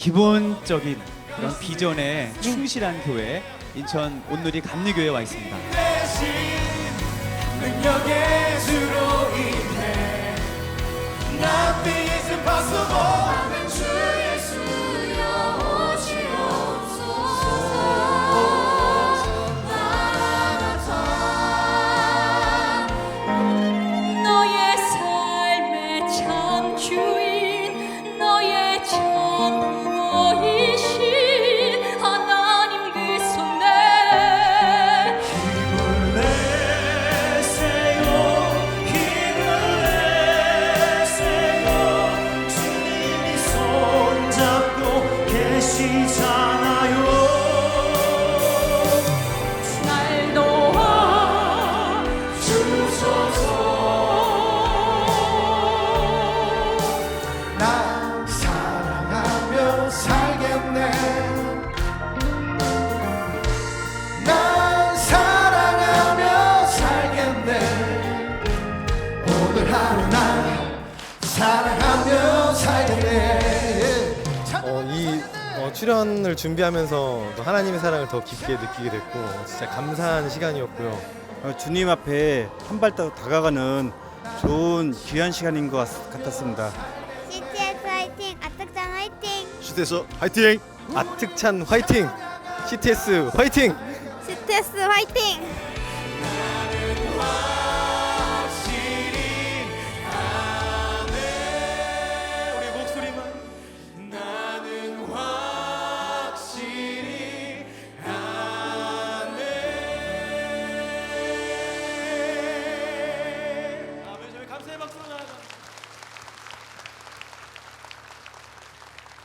기본적인 그런 비전에 충실한 교회 인천 온누리 감리교회에 와 있습니다. 대신 능력의 주로 인해 Nothing is impossible 주 예수여 너의 삶의 참주 사랑하며 살겠네. 어, 이 어, 출연을 준비하면서 또 하나님의 사랑을 더 깊게 느끼게 됐고 진짜 감사한 시간이었고요. 어, 주님 앞에 한 발 더 다가가는 좋은 귀한 시간인 것 같- 같았습니다. CTS 화이팅! 아특장 화이팅! 시트에서 화이팅! 아특찬 화이팅! CTS 화이팅! CTS 화이팅!